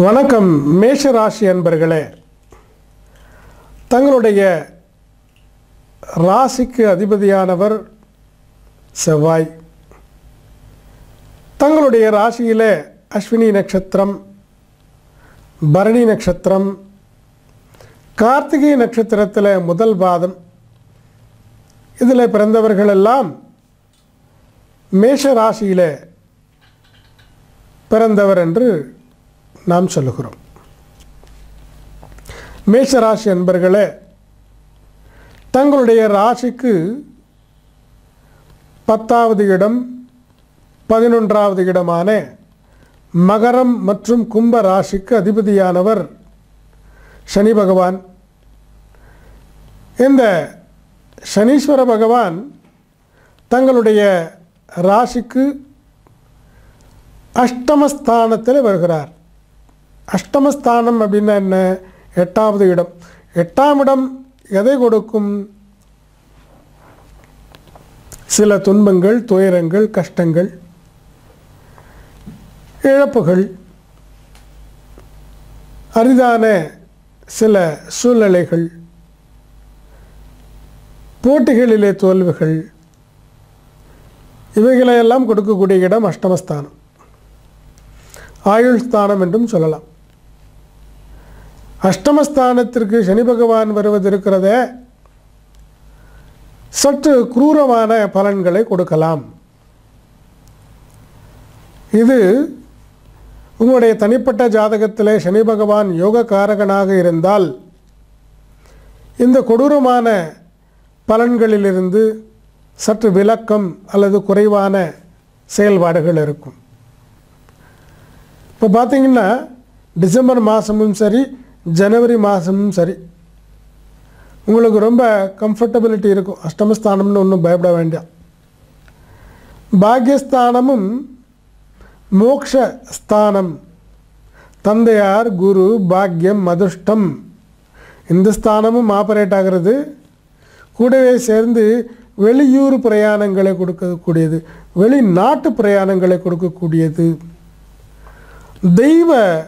வணக்கம் மேஷ ராசி அன்பர்களே. தங்களுடைய ராசிக்கு அதிபதியானவர் செவ்வாய். தங்களுடைய ராசியிலே அஸ்வினி நட்சத்திரம் பரணி நட்சத்திரம் கார்த்திகை நட்சத்திரத்தில் முதல் பாதம். இதில் பிறந்தவர்களெல்லாம் மேஷ ராசியில் பிறந்தவர் என்று நாம் சொல்லுகிறோம். மேஷராசி அன்பர்களே தங்களுடைய ராசிக்கு பத்தாவது இடம் பதினொன்றாவது இடமான மகரம் மற்றும் கும்ப ராசிக்கு அதிபதியானவர் சனி பகவான். இந்த சனீஸ்வர பகவான் தங்களுடைய ராசிக்கு அஷ்டமஸ்தானத்தில் வருகிறார். அஷ்டமஸ்தானம் அப்படின்னா என்ன? எட்டாவது இடம். எட்டாம் இடம் எதை கொடுக்கும்? சில துன்பங்கள் துயரங்கள் கஷ்டங்கள் இழப்புகள் அரிதான சில சூழ்நிலைகள் போட்டிகளிலே தோல்விகள் இவைகளையெல்லாம் கொடுக்கக்கூடிய இடம் அஷ்டமஸ்தானம். ஆயுள் ஸ்தானம் என்றும் சொல்லலாம். அஷ்டமஸ்தானத்திற்கு சனி பகவான் வருவதிருக்கிறதே சற்று குரூரமான பலன்களை கொடுக்கலாம். இது உங்களுடைய தனிப்பட்ட ஜாதகத்திலே சனி பகவான் யோக காரகனாக இருந்தால் இந்த கொடூரமான பலன்களிலிருந்து சற்று விளக்கம் அல்லது குறைவான செயல்பாடுகள் இருக்கும். இப்போ பார்த்தீங்கன்னா டிசம்பர் மாதமும் சரி ஜனவரி மாதமும் சரி. உங்களுக்கு ரொம்ப கம்ஃபர்டபிலிட்டி இருக்கும். அஷ்டமஸ்தானம்னு ஒன்றும் பயப்பட வேண்டாம். பாக்யஸ்தானமும் மோக்ஷஸ்தானம். தந்தையார் குரு பாக்யம் அதிர்ஷ்டம். இந்த ஸ்தானமும் ஆப்பரேட் ஆகிறது. கூடவே சேர்ந்து வெளியூர் பிரயாணங்களை கொடுக்கக்கூடியது. வெளிநாட்டு பிரயாணங்களை கொடுக்கக்கூடியது. தெய்வ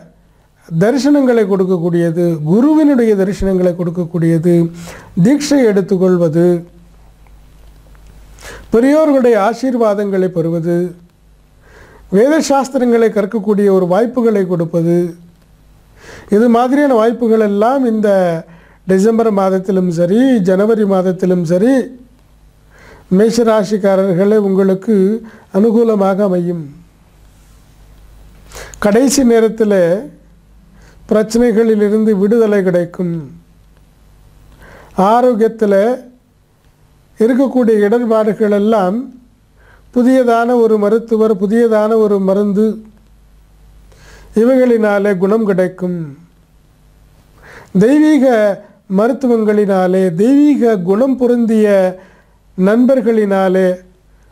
தரிசனங்களை கொடுக்கக்கூடியது குருவினுடைய தரிசனங்களை கொடுக்கக்கூடியது தீட்சை எடுத்துக்கொள்வது பெரியோர்களுடைய ஆசீர்வாதங்களை பெறுவது வேத சாஸ்திரங்களை கற்கக்கூடிய ஒரு வாய்ப்புகளை கொடுப்பது. இது மாதிரியான வாய்ப்புகள் எல்லாம் இந்த டிசம்பர் மாதத்திலும் சரி ஜனவரி மாதத்திலும் சரி மேஷராசிக்காரர்களே உங்களுக்கு அனுகூலமாக அமையும். கடைசி நேரத்தில் பிரச்சனைகளிலிருந்து விடுதலை கிடைக்கும். ஆரோக்கியத்தில் இருக்கக்கூடிய இடர்பாடுகள் எல்லாம் புதியதான ஒரு மருத்துவர் புதியதான ஒரு மருந்து இவைகளினாலே குணம் கிடைக்கும். தெய்வீக மருத்துவங்களினாலே தெய்வீக குணம் பொருந்திய நண்பர்களினாலே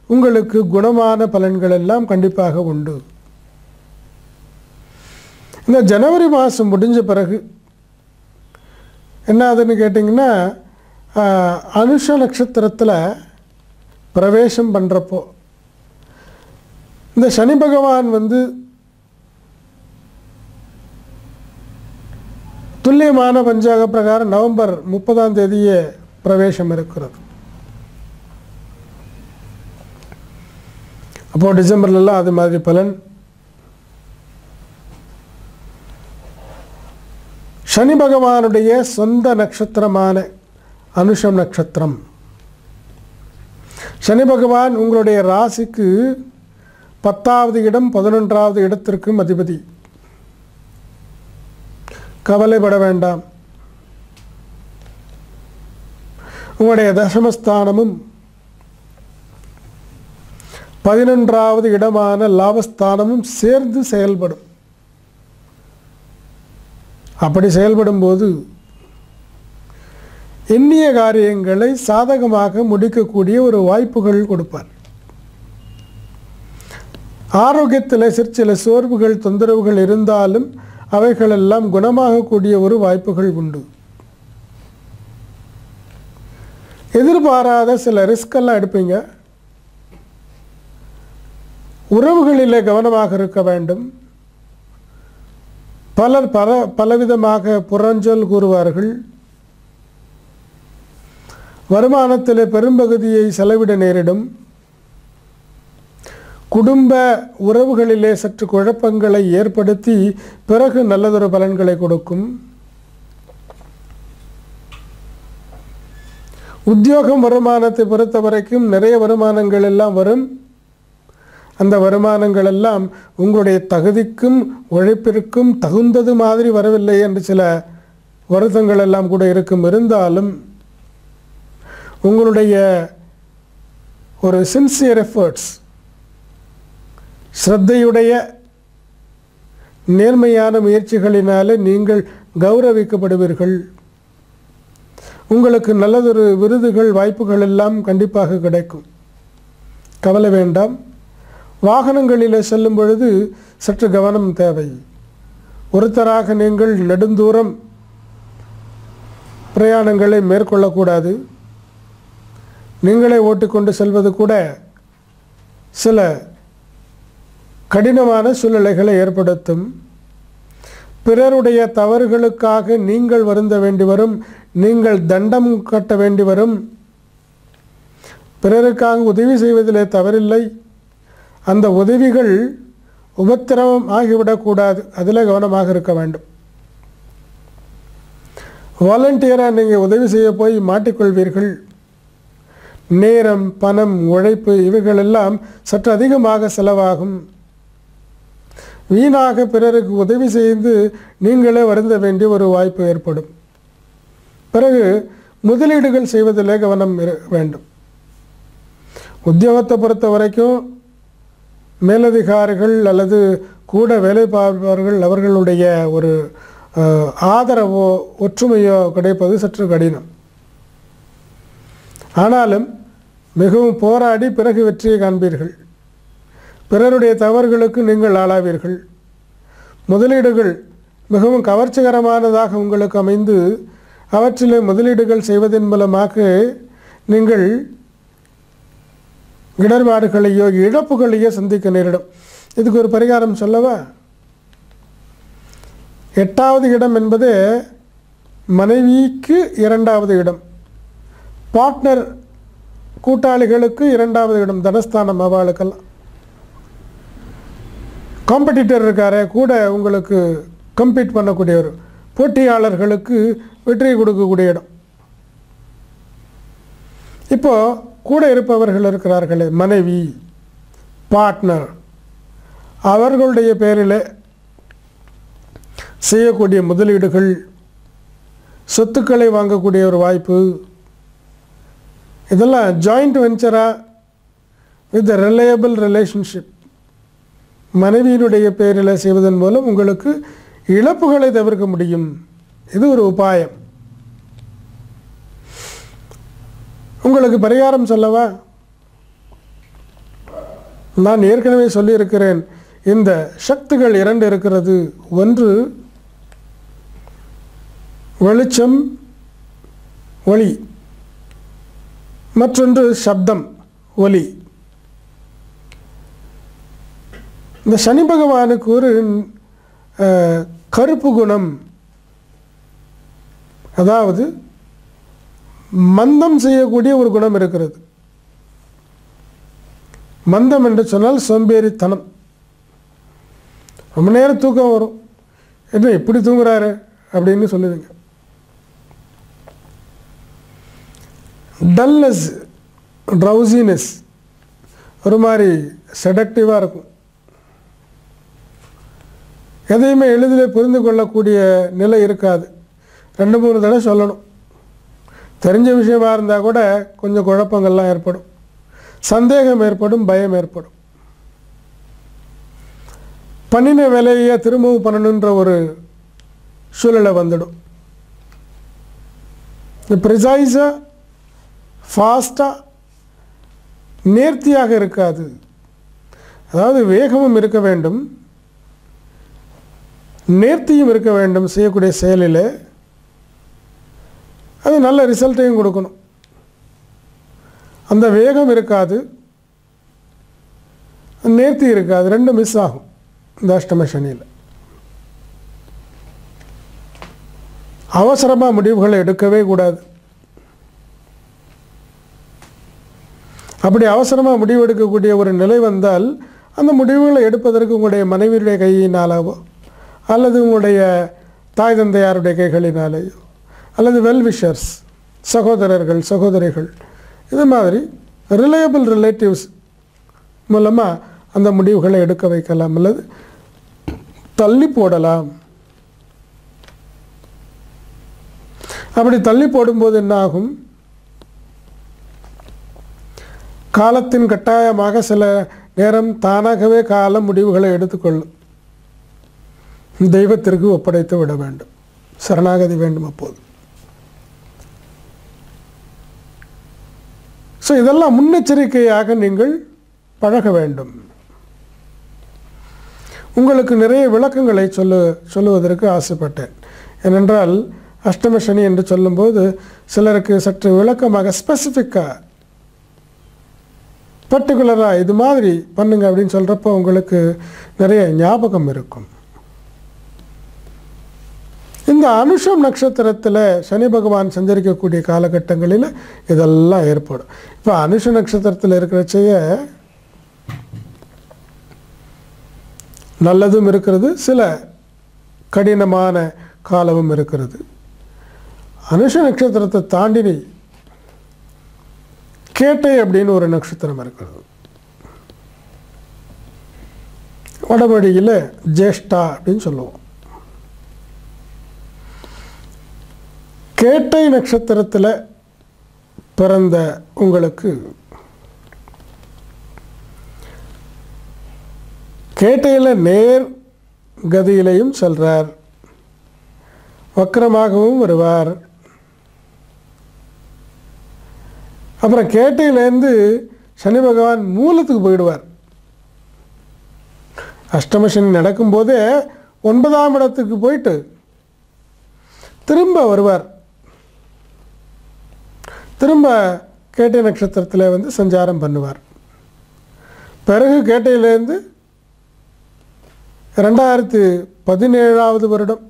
உங்களுக்கு குணமான பலன்கள் எல்லாம் கண்டிப்பாக உண்டு. இந்த ஜனவரி மாதம் முடிஞ்ச பிறகு என்ன ஆகுதுன்னு கேட்டிங்கன்னா அனுஷ நட்சத்திரத்தில் பிரவேசம் பண்ணுறப்போ இந்த சனி பகவான் வந்து துல்லியமான பஞ்சாக பிரகாரம் நவம்பர் முப்பதாம் தேதியே பிரவேசம் இருக்கிறது. அப்போது டிசம்பர்லலாம் அது மாதிரி பலன் சனி பகவானுடைய சொந்த நட்சத்திரமான அனுஷம் நட்சத்திரம். சனி பகவான் உங்களுடைய ராசிக்கு பத்தாவது இடம் பதினொன்றாவது இடத்திற்கும் அதிபதி. கவலைப்பட வேண்டாம். உங்களுடைய தசமஸ்தானமும் பதினொன்றாவது இடமான லாபஸ்தானமும் சேர்ந்து செயல்படும். அப்படி செயல்படும் போது எண்ணிய காரியங்களை சாதகமாக முடிக்கக்கூடிய ஒரு வாய்ப்புகள் கொடுப்பார். ஆரோக்கியத்தில் சிற்சில சோர்வுகள் தொந்தரவுகள் இருந்தாலும் அவைகளெல்லாம் குணமாகக்கூடிய ஒரு வாய்ப்புகள் உண்டு. எதிர்பாராத சில ரிஸ்கெல்லாம் எடுப்பீங்க. உறவுகளில் கவனமாக இருக்க வேண்டும். பலர் பல பலவிதமாக புறஞ்சொல் கூறுவார்கள். வருமானத்திலே பெரும்பகுதியை செலவிட நேரிடும். குடும்ப உறவுகளிலே சற்று குழப்பங்களை ஏற்படுத்தி பிறகு நல்லதொரு பலன்களை கொடுக்கும். உத்தியோகம் வருமானத்தை பொறுத்த வரைக்கும் நிறைய வருமானங்கள் எல்லாம் வரும். அந்த வருமானங்கள் எல்லாம் உங்களுடைய தகுதிக்கும் உழைப்பிற்கும் தகுந்தது மாதிரி வரவில்லை என்று சில வருத்தங்கள் எல்லாம் கூட இருக்கும். இருந்தாலும் உங்களுடைய ஒரு சின்சியர் எஃபர்ட்ஸ் ஸ்ரத்தையுடைய நேர்மையான முயற்சிகளினாலே நீங்கள் கௌரவிக்கப்படுவீர்கள். உங்களுக்கு நல்லதொரு விருதுகள் வாய்ப்புகள் எல்லாம் கண்டிப்பாக கிடைக்கும். கவலை வேண்டாம். வாகனங்களில் செல்லும் பொழுது சற்று கவனம் தேவை. ஒருத்தராக நீங்கள் நெடுந்தூரம் பிரயாணங்களை மேற்கொள்ளக்கூடாது. நீங்களே ஓட்டிக்கொண்டு செல்வது கூட சில கடினமான சூழ்நிலைகளை ஏற்படுத்தும். பிறருடைய தவறுகளுக்காக நீங்கள் வருந்த வேண்டி வரும் நீங்கள் தண்டம் கட்ட வேண்டி வரும். பிறருக்காக உதவி செய்வதிலே தவறில்லை. அந்த உதவிகள் உபத்திரவம் ஆகிவிடக்கூடாது அதில் கவனமாக இருக்க வேண்டும். வாலண்டியராக நீங்கள் உதவி செய்ய போய் மாட்டிக்கொள்வீர்கள். நேரம் பணம் உழைப்பு இவைகளெல்லாம் சற்று அதிகமாக செலவாகும். வீணாக பிறருக்கு உதவி செய்து நீங்களே வருந்த வேண்டிய ஒரு வாய்ப்பு ஏற்படும். பிறகு முதலீடுகள் செய்வதில் கவனம் வேண்டும். உத்தியோகத்தை பொறுத்த வரைக்கும் மேலதிகாரிகள் அல்லது கூட வேலை பார்ப்பவர்கள் அவர்களுடைய ஒரு ஆதரவோ ஒற்றுமையோ கிடைப்பது சற்று கடினம். ஆனாலும் மிகவும் போராடி பிறகு வெற்றியை காண்பீர்கள். பிறருடைய தவறுகளுக்கு நீங்கள் ஆளாவீர்கள். முதலீடுகள் மிகவும் கவர்ச்சிகரமானதாக உங்களுக்கு அமைந்து அவற்றிலே முதலீடுகள் செய்வதன் மூலமாக நீங்கள் இடர்பாடுகளையோ இழப்புகளையோ சந்திக்க நேரிடும். இதுக்கு ஒரு பரிகாரம் சொல்லவா? எட்டாவது இடம் என்பது மனைவிக்கு இரண்டாவது இடம். பார்ட்னர் கூட்டாளிகளுக்கு இரண்டாவது இடம். தனஸ்தானம் அவளுக்கெல்லாம். காம்படிட்டர் இருக்காரே கூட உங்களுக்கு கம்பீட் பண்ணக்கூடியவர். போட்டியாளர்களுக்கு வெற்றி கொடுக்கக்கூடிய இடம். இப்போ கூட இருப்பவர்கள் இருக்கிறார்களே மனைவி பார்ட்னர் அவர்களுடைய பேரில் செய்யக்கூடிய முதலீடுகள் சொத்துக்களை வாங்கக்கூடிய ஒரு வாய்ப்பு இதெல்லாம் ஜாயிண்ட் வெஞ்சராக வித் ரிலையபிள் ரிலேஷன்ஷிப் மனைவியினுடைய பேரில் செய்வதன் மூலம் உங்களுக்கு இழப்புகளை தவிர்க்க முடியும். இது ஒரு உபாயம். உங்களுக்கு பரிகாரம் சொல்லவா? நான் ஏற்கனவே சொல்லியிருக்கிறேன். இந்த சக்திகள் இரண்டு இருக்கிறது. ஒன்று வெளிச்சம் ஒளி. மற்றொன்று சப்தம் ஒலி இந்த சனி பகவானுக்கு ஒரு கருப்பு குணம் அதாவது மந்தம் செய்யக்கூடிய ஒரு குணம் இருக்கிறது. மந்தம் என்று சொன்னால் சோம்பேறித்தனம். ரொம்ப நேரம் தூக்கம் வரும். என்ன இப்படி தூங்குறாரு? அப்படின்னு சொல்லுவீங்க. டல்னஸ் ட்ரௌசினஸ் ஒரு மாதிரி செடக்டிவாக இருக்கும். எதையுமே எளிதில் புரிந்து கொள்ளக்கூடிய நிலை இருக்காது. ரெண்டு மூணு தடவை சொல்லணும். தெரிஞ்ச விஷயமாக இருந்தால் கூட கொஞ்சம் குழப்பங்கள்லாம் ஏற்படும். சந்தேகம் ஏற்படும் பயம் ஏற்படும். பண்ணின வேலையை திரும்பவும் பண்ணணுன்ற ஒரு சூழலை வந்துடும். ப்ரிசைஸாக ஃபாஸ்ட்டாக நேர்த்தியாக இருக்காது. அதாவது வேகமும் இருக்க வேண்டும். நேர்த்தியும் இருக்க வேண்டும் செய்யக்கூடிய செயலில். அது நல்ல ரிசல்ட்டையும் கொடுக்கணும். அந்த வேகம் இருக்காது. நேர்த்தி இருக்காது. ரெண்டும் மிஸ் ஆகும். இந்த அஷ்டம சனியில். அவசரமாக முடிவுகளை எடுக்கவே கூடாது. அப்படி அவசரமாக முடிவு எடுக்கக்கூடிய ஒரு நிலை வந்தால் அந்த முடிவுகளை எடுப்பதற்கு உங்களுடைய மனைவியுடைய கையினாலவோ அல்லது உங்களுடைய தாய் தந்தையாருடைய கைகளினாலேயோ அல்லது வெல்விஷர்ஸ் சகோதரர்கள் சகோதரிகள் இது மாதிரி ரிலையபிள் ரிலேட்டிவ்ஸ் மூலமாக அந்த முடிவுகளை எடுக்க வைக்கலாம் அல்லது தள்ளி போடலாம். அப்படி தள்ளி போடும்போது என்ன ஆகும் காலத்தின் கட்டாயமாக சில நேரம் தானாகவே கால முடிவுகளை எடுத்துக்கொள்ளும். தெய்வத்திற்கு ஒப்படைத்து விட வேண்டும். சரணாகதி வேண்டும் அப்போது. ஸோ இதெல்லாம் முன்னெச்சரிக்கையாக நீங்கள் பழக வேண்டும். உங்களுக்கு நிறைய விளக்கங்களை சொல்லு சொல்லுவதற்கு ஆசைப்பட்டேன். ஏனென்றால் அஷ்டம சனி என்று சொல்லும்போது சிலருக்கு சற்று விளக்கமாக ஸ்பெசிஃபிக்காக பர்டிகுலராக இது மாதிரி பண்ணுங்க அப்படின்னு சொல்கிறப்போ உங்களுக்கு நிறைய ஞாபகம் இருக்கும். இந்த அனுஷம் நட்சத்திரத்தில் சனி பகவான் சஞ்சரிக்கக்கூடிய காலகட்டங்களில் இதெல்லாம் ஏற்படும். இப்போ அனுஷ நட்சத்திரத்தில் இருக்கிறச்சைய நல்லதும் இருக்கிறது சில கடினமான காலமும் இருக்கிறது. அனுஷ நட்சத்திரத்தை தாண்டினி கேட்டை அப்படின்னு ஒரு நட்சத்திரம் இருக்கிறது. வடமொழியில் ஜேஷ்டா அப்படின்னு சொல்லுவோம். கேட்டை நட்சத்திரத்தில் பிறந்த உங்களுக்கு கேட்டையில் நேர் கதியிலையும் செல்றார். வக்கரமாகவும் வருவார். அப்புறம் கேட்டையிலேருந்து சனி பகவான் மூலத்துக்கு போயிடுவார். அஷ்டமசனி நடக்கும்போதே ஒன்பதாம் இடத்துக்கு போயிட்டு திரும்ப வருவார். திரும்ப கேட்டை நட்சத்திரத்தில் வந்து சஞ்சாரம் பண்ணுவார். பிறகு கேட்டையிலேருந்து ரெண்டாயிரத்து பதினேழாவது வருடம்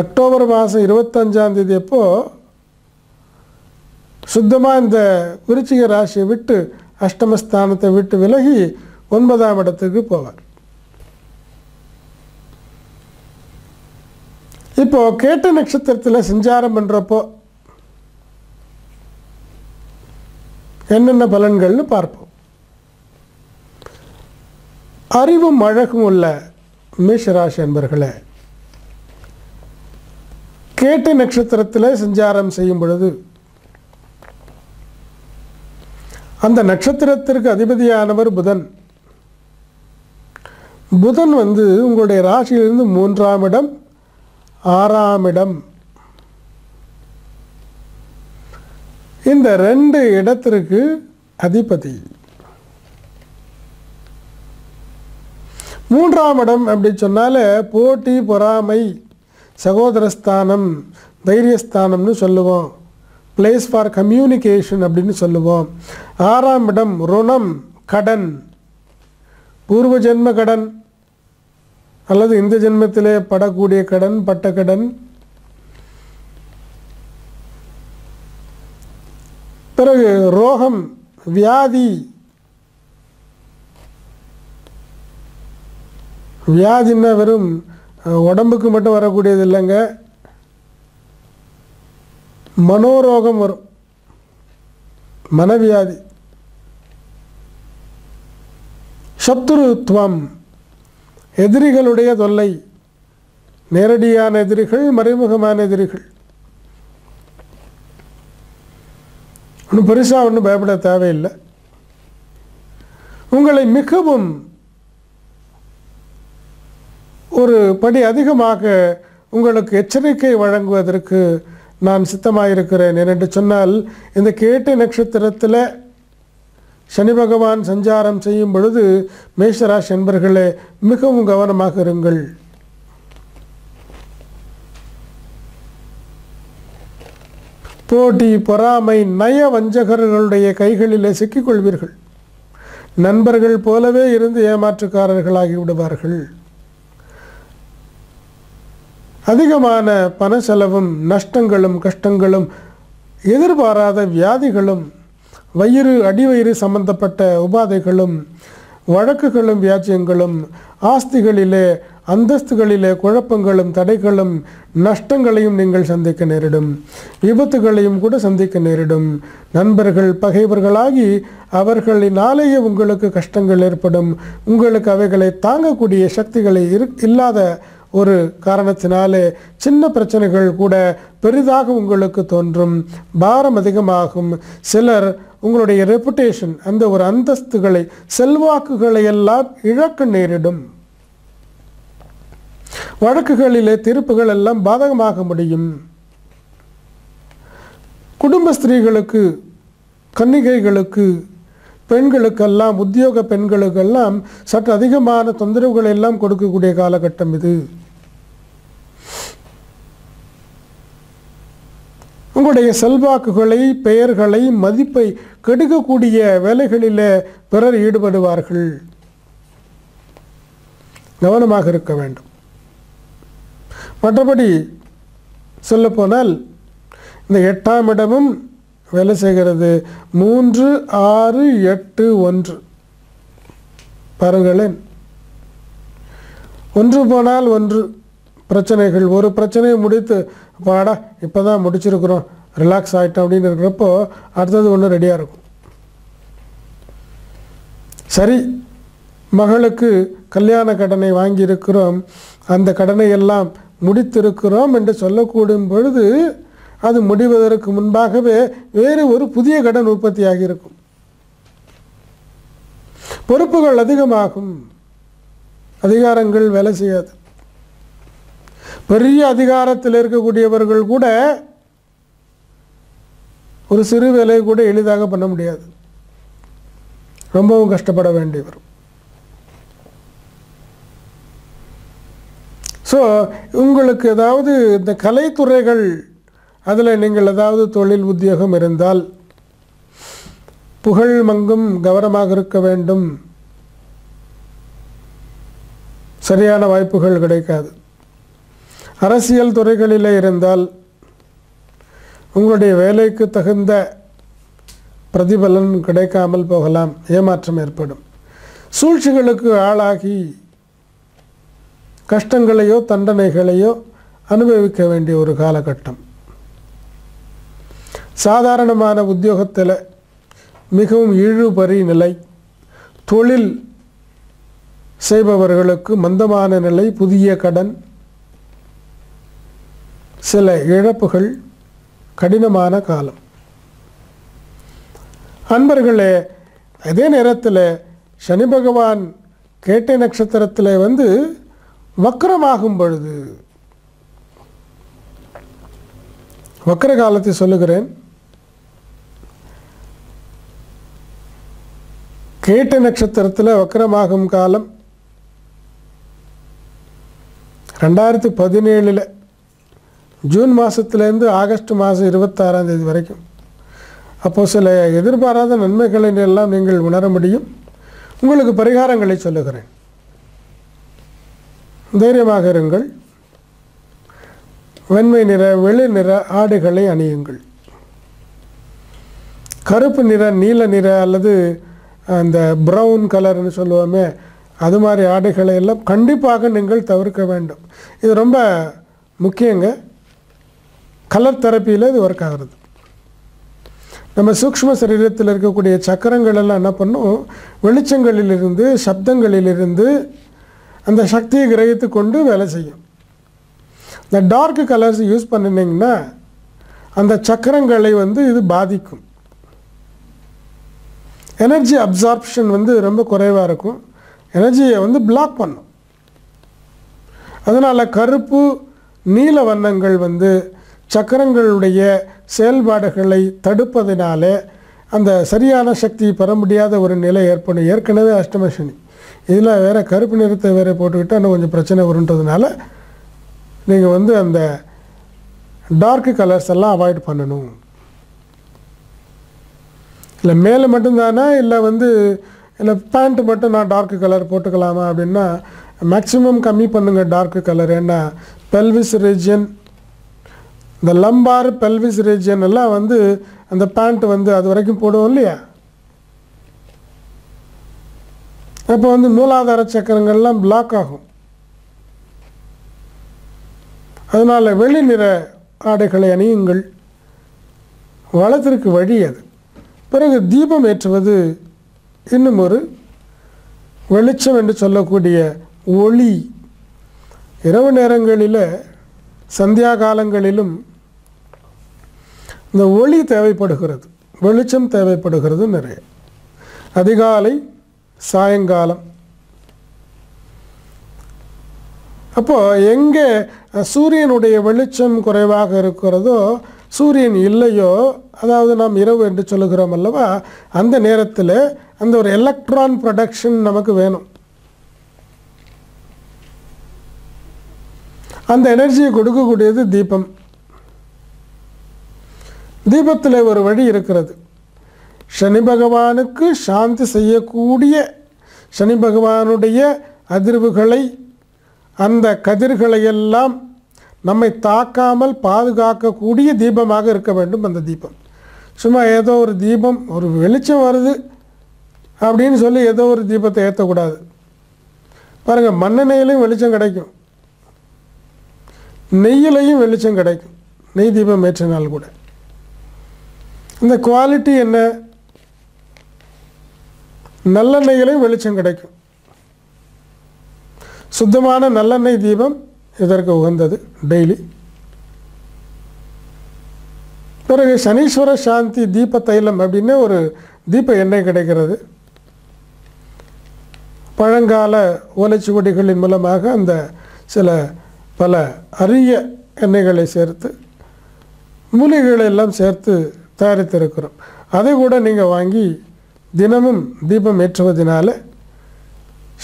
அக்டோபர் மாதம் இருபத்தஞ்சாம் தேதி அப்போது சுத்தமாக இந்த விருச்சிக ராசியை விட்டு அஷ்டமஸ்தானத்தை விட்டு விலகி ஒன்பதாம் இடத்துக்கு போவார். இப்போ கேட்ட நட்சத்திரத்தில் சஞ்சாரம் பண்ணுறப்போ என்னென்ன பலன்கள்னு பார்ப்போம். அறிவும் அழகும் உள்ள மேஷராசி என்பர்களே கேட்ட நட்சத்திரத்தில் சஞ்சாரம் செய்யும் பொழுது அந்த நட்சத்திரத்திற்கு அதிபதியானவர் புதன். புதன் வந்து உங்களுடைய ராசியிலிருந்து மூன்றாம் இடம் ஆறாம் இடம் இந்த ரெண்டு இடத்திற்கு அதிபதி. மூன்றாம் இடம் அப்படி சொன்னால போட்டி பொறாமை சகோதரஸ்தானம் தைரியஸ்தானம்னு சொல்லுவோம். பிளேஸ் ஃபார் கம்யூனிகேஷன் அப்படின்னு சொல்லுவோம். ஆறாம் இடம் ருணம் கடன் பூர்வ ஜென்ம கடன். அல்லது இந்த ஜென்மத்திலே படக்கூடிய கடன் பட்ட கடன். பிறகு ரோகம் வியாதி. வியாதின்னா வெறும் உடம்புக்கு மட்டும் வரக்கூடியது இல்லைங்க. மனோரோகம் வரும். மனவியாதி. சத்ருத்வம். எதிரிகளுடைய தொல்லை நேரடியான எதிரிகள் மறைமுகமான எதிரிகள். ஒன்றும் பெருசாக ஒன்றும் பயப்பட தேவையில்லை. உங்களை மிகவும் ஒரு படி அதிகமாக உங்களுக்கு எச்சரிக்கை வழங்குவதற்கு நான் சித்தமாயிருக்கிறேன். என்று சொன்னால் இந்த கேட்டு நட்சத்திரத்தில் சனி பகவான் சஞ்சாரம் செய்யும் பொழுது மேஷராசி என்பர்களே மிகவும் கவனமாக இருங்கள். போட்டி பொறாமை நய வஞ்சகர்களுடைய கைகளிலே சிக்கிக்கொள்வீர்கள் நண்பர்கள் போலவே இருந்து ஏமாற்றுக்காரர்களாகி விடுவார்கள். அதிகமான பண செலவும் நஷ்டங்களும் கஷ்டங்களும் எதிர்பாராத வியாதிகளும் வயிறு அடிவயிறு சம்பந்தப்பட்ட உபாதைகளும் வழக்குகளும் வியாஜ்யங்களும் ஆஸ்திகளிலே அந்தஸ்துகளிலே குழப்பங்களும் தடைகளும் நஷ்டங்களையும் நீங்கள் சந்திக்க நேரிடும். விபத்துகளையும் கூட சந்திக்க நேரிடும். நண்பர்கள் பகைவர்களாகி அவர்களினாலேயே உங்களுக்கு கஷ்டங்கள் ஏற்படும். உங்களுக்கு அவைகளை தாங்கக்கூடிய சக்திகளை இரு இல்லாத ஒரு காரணத்தினாலே சின்ன பிரச்சனைகள் கூட பெரிதாக உங்களுக்கு தோன்றும். பாரம் அதிகமாகும். சிலர் உங்களுடைய ரெப்புடேஷன் அந்த ஒரு அந்தஸ்துகளை செல்வாக்குகளை எல்லாம் இழக்க நேரிடும். வழக்குகளிலே தீர்ப்புகள் எல்லாம் பாதகமாக முடியும். குடும்ப ஸ்திரீகளுக்கு கன்னிகைகளுக்கு பெண்களுக்கெல்லாம் உத்தியோக பெண்களுக்கெல்லாம் சற்று அதிகமான தொந்தரவுகளை எல்லாம் கொடுக்கக்கூடிய காலகட்டம் இது. உங்களுடைய செல்வாக்குகளை பெயர்களை மதிப்பை கெடுக்கக்கூடிய வேலைகளில் பிறர் ஈடுபடுவார்கள். கவனமாக இருக்க வேண்டும். மற்றபடி சொல்லப்போனால் இந்த எட்டாம் இடமும் வேலை செய்கிறது. மூன்று ஆறு எட்டு ஒன்று. பாருங்களேன். ஒன்று போனால் ஒன்று பிரச்சனைகள். ஒரு பிரச்சனையை முடித்து பாடா இப்போ தான் முடிச்சிருக்கிறோம். ரிலாக்ஸ் ஆகிட்டோம் அப்படின்னு இருக்கிறப்போ அடுத்தது ஒன்று ரெடியாக இருக்கும். சரி மகளுக்கு கல்யாண கடனை வாங்கியிருக்கிறோம். அந்த கடனை எல்லாம் முடித்திருக்கிறோம் என்று சொல்லக்கூடும் பொழுது அது முடிவதற்கு முன்பாகவே வேறு ஒரு புதிய கடன் உற்பத்தியாகி இருக்கும். பொறுப்புகள் அதிகமாகும். அதிகாரங்கள் வேலை செய்யாது. பெரிய அதிகாரத்தில் இருக்கக்கூடியவர்கள் கூட ஒரு சிறு வேலையை கூட எளிதாக பண்ண முடியாது. ரொம்பவும் கஷ்டப்பட வேண்டி வரும் ஸோ உங்களுக்கு ஏதாவது இந்த கலைத்துறைகள் அதில் நீங்கள் ஏதாவது தொழில் உத்தியோகம் இருந்தால் புகழ் மங்கும் கவனமாக இருக்க வேண்டும். சரியான வாய்ப்புகள் கிடைக்காது. அரசியல் துறைகளில் இருந்தால் உங்களுடைய வேலைக்கு தகுந்த பிரதிபலன் கிடைக்காமல் போகலாம் ஏமாற்றம் ஏற்படும். சூழ்ச்சிகளுக்கு ஆளாகி கஷ்டங்களையோ தண்டனைகளையோ அனுபவிக்க வேண்டிய ஒரு காலகட்டம். சாதாரணமான உத்தியோகத்தில் மிகவும் இழுபறி நிலை. தொழில் செய்பவர்களுக்கு மந்தமான நிலை புதிய கடன் சில இழப்புகள் கடினமான காலம். அன்பர்களே அதே நேரத்தில் சனி பகவான் கேட்டை நட்சத்திரத்தில் வந்து வக்கரமாகும் பொழுது வக்கர காலத்தை சொல்லுகிறேன். கேட்ட நட்சத்திரத்தில் வக்கரமாகும் காலம் ரெண்டாயிரத்தி பதினேழில் ஜூன் மாதத்துலேருந்து ஆகஸ்ட் மாதம் இருபத்தாறாம் தேதி வரைக்கும். அப்போது சில எதிர்பாராத நன்மைகளை எல்லாம் நீங்கள் உணர முடியும். உங்களுக்கு பரிகாரங்களை சொல்லுகிறேன். தைரியமாக இருங்கள். வெண்மை நிற வெளி நிற ஆடைகளை அணியுங்கள். கருப்பு நிற நீல நிற அல்லது அந்த ப்ரௌன் கலர்னு சொல்லுவோமே அது மாதிரி ஆடைகளை எல்லாம் கண்டிப்பாக நீங்கள் தவிர்க்க வேண்டும். இது ரொம்ப முக்கியங்க. கலர் தெரப்பியில் இது ஒர்க் ஆகிறது. நம்ம சூக்ஷ்ம சரீரத்தில் இருக்கக்கூடிய சக்கரங்கள் எல்லாம் என்ன பண்ணும்? வெளிச்சங்களிலிருந்து சப்தங்களிலிருந்து அந்த சக்தியை கிரகித்து கொண்டு வேலை செய்யும். இந்த டார்க் கலர்ஸ் யூஸ் பண்ணினீங்கன்னா அந்த சக்கரங்களை வந்து இது பாதிக்கும். எனர்ஜி அப்சார்ப்ஷன் வந்து ரொம்ப குறைவாக இருக்கும். எனர்ஜியை வந்து பிளாக் பண்ணும். அதனால் கருப்பு நீல வண்ணங்கள் வந்து சக்கரங்களுடைய செயல்பாடுகளை தடுப்பதினாலே அந்த சரியான சக்தி பெற முடியாத ஒரு நிலை ஏற்படும். ஏற்கனவே அஷ்டம சனி. இதில் வேறு கருப்பு நிறத்தை வேறு போட்டுக்கிட்டால் இன்னும் கொஞ்சம் பிரச்சனை வருன்றதுனால நீங்கள் வந்து அந்த டார்க் கலர்ஸ் எல்லாம் அவாய்ட் பண்ணணும். இல்லை மேலே மட்டும்தானா? இல்லை வந்து இல்லை பேண்ட்டு மட்டும் நான் டார்க் கலர் போட்டுக்கலாமா அப்படின்னா மேக்ஸிமம் கம்மி பண்ணுங்கள் டார்க் கலர் ஏன்னா பெல்விஸ் ரீஜன் இந்த லம்பார் பெல்விஸ் ரீஜன் எல்லாம் வந்து அந்த பேண்ட் வந்து அது வரைக்கும் போடுவோம் இல்லையா? அப்போ வந்து மூலாதார சக்கரங்கள்லாம் பிளாக் ஆகும். அதனால் வெளி நிற ஆடைகளை அணியுங்கள். வளத்திற்கு வழி அது. பிறகு தீபம் ஏற்றுவது இன்னும் ஒரு வெளிச்சம் என்று சொல்லக்கூடிய ஒளி. இரவு நேரங்களில் சந்தியா காலங்களிலும் இந்த ஒளி தேவைப்படுகிறது. வெளிச்சம் தேவைப்படுகிறது நிறைய. அதிகாலை சாயங்காலம். அப்போது எங்கே சூரியனுடைய வெளிச்சம் குறைவாக இருக்கிறதோ சூரியன் இல்லையோ அதாவது நாம் இரவு என்று சொல்லுகிறோம் அல்லவா அந்த நேரத்தில் அந்த ஒரு எலக்ட்ரான் ப்ரொடக்ஷன் நமக்கு வேணும். அந்த எனர்ஜியை கொடுக்கக்கூடியது தீபம். தீபத்தில் ஒரு வழி இருக்கிறது. சனி பகவானுக்கு சாந்தி செய்யக்கூடிய சனி பகவானுடைய அதிர்வுகளை அந்த கதிர்களை எல்லாம் நம்மை தாக்காமல் பாதுகாக்கக்கூடிய தீபமாக இருக்க வேண்டும் அந்த தீபம். சும்மா ஏதோ ஒரு தீபம் ஒரு வெளிச்சம் வருது அப்படின்னு சொல்லி ஏதோ ஒரு தீபத்தை ஏற்றக்கூடாது பாருங்கள் மண்ணெண்ணெயிலையும் வெளிச்சம் கிடைக்கும். நெய்யிலையும் வெளிச்சம் கிடைக்கும். நெய் தீபம் ஏற்றினால் கூட. இந்த குவாலிட்டி என்ன? நல்லெண்ணெய்களையும் வெளிச்சம் கிடைக்கும். சுத்தமான நல்லெண்ணெய் தீபம் இதற்கு உகந்தது? டெய்லி பிறகு சனீஸ்வர சாந்தி தீப தைலம் அப்படின்னு ஒரு தீப எண்ணெய் கிடைக்கிறது. பழங்கால ஓலைச்சுவடிகளின் மூலமாக அந்த சில பல அரிய எண்ணெய்களை சேர்த்து மூலிகைகளை எல்லாம் சேர்த்து தயாரித்திருக்கிறோம். அதை கூட நீங்கள் வாங்கி தினமும் தீபம் ஏற்றுவதனால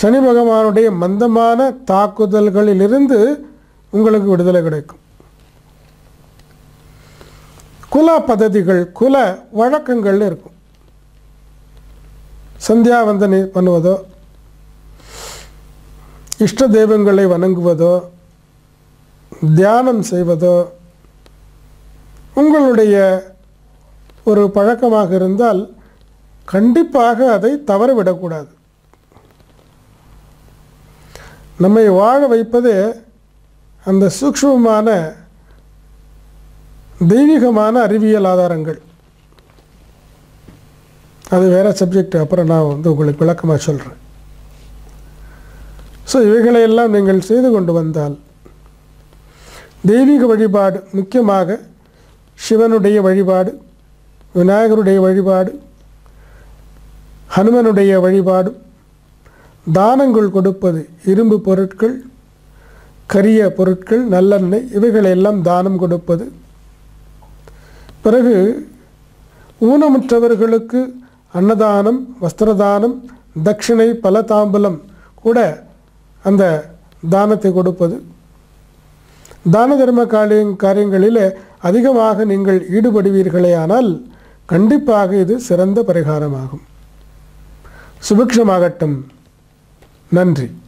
சனி பகவானுடைய மந்தமான தாக்குதல்களிலிருந்து உங்களுக்கு விடுதலை கிடைக்கும். குல பததிகள் குல வழக்கங்கள் இருக்கும். சந்தியாவந்தனை பண்ணுவதோ இஷ்ட தெய்வங்களை வணங்குவதோ தியானம் செய்வதோ உங்களுடைய ஒரு பழக்கமாக இருந்தால் கண்டிப்பாக அதை தவறவிடக்கூடாது. நம்மை வாழ வைப்பது அந்த சூக்ஷ்மமான தெய்வீகமான அறிவியல் ஆதாரங்கள். அது வேறு சப்ஜெக்ட் அப்புறம் நான் வந்து உங்களுக்கு விளக்கமாக சொல்கிறேன் ஸோ இவைகளையெல்லாம் நீங்கள் செய்து கொண்டு வந்தால் தெய்வீக வழிபாடு முக்கியமாக சிவனுடைய வழிபாடு விநாயகருடைய வழிபாடு ஹனுமனுடைய வழிபாடு தானங்கள் கொடுப்பது இரும்பு பொருட்கள் கரிய பொருட்கள் நல்லெண்ணெய் இவைகளெல்லாம் தானம் கொடுப்பது. பிறகு ஊனமுற்றவர்களுக்கு அன்னதானம் வஸ்திரதானம் தட்சிணை பல தாம்பலம் கூட அந்த தானத்தை கொடுப்பது. தான தர்ம காரியம் காரியங்களில் அதிகமாக நீங்கள் ஈடுபடுவீர்களே ஆனால் கண்டிப்பாக இது சிறந்த பரிகாரமாகும். சுபிக்ஷமாகட்டும். நன்றி.